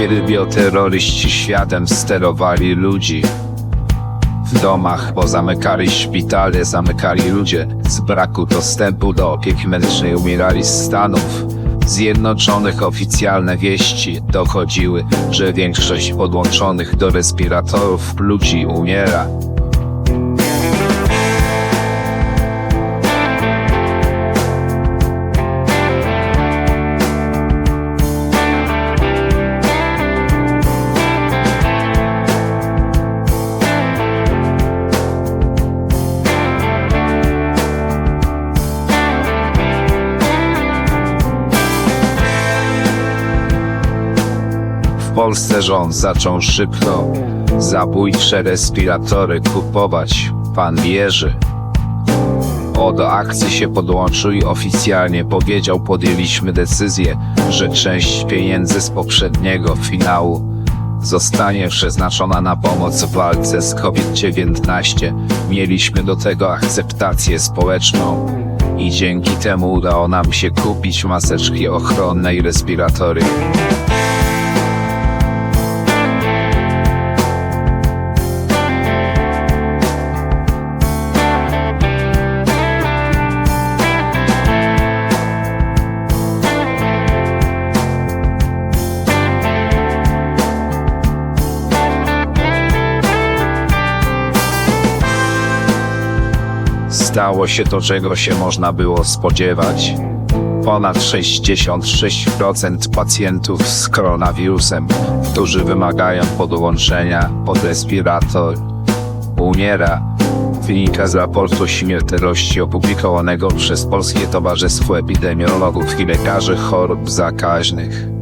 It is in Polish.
kiedy bioterroryści światem sterowali ludzi. W domach pozamykali szpitale, zamykali ludzie. Z braku dostępu do opieki medycznej umierali z Stanów Zjednoczonych. Oficjalne wieści dochodziły, że większość podłączonych do respiratorów ludzi umiera. Polsce rząd zaczął szybko zabójcze respiratory kupować. Pan wierzy. O do akcji się podłączył i oficjalnie powiedział, podjęliśmy decyzję, że część pieniędzy z poprzedniego finału zostanie przeznaczona na pomoc w walce z COVID-19. Mieliśmy do tego akceptację społeczną i dzięki temu udało nam się kupić maseczki ochronne i respiratory. Stało się to, czego się można było spodziewać. Ponad 66% pacjentów z koronawirusem, którzy wymagają podłączenia pod respirator, umiera. Wynika z raportu śmiertelności opublikowanego przez Polskie Towarzystwo Epidemiologów i Lekarzy Chorób Zakaźnych.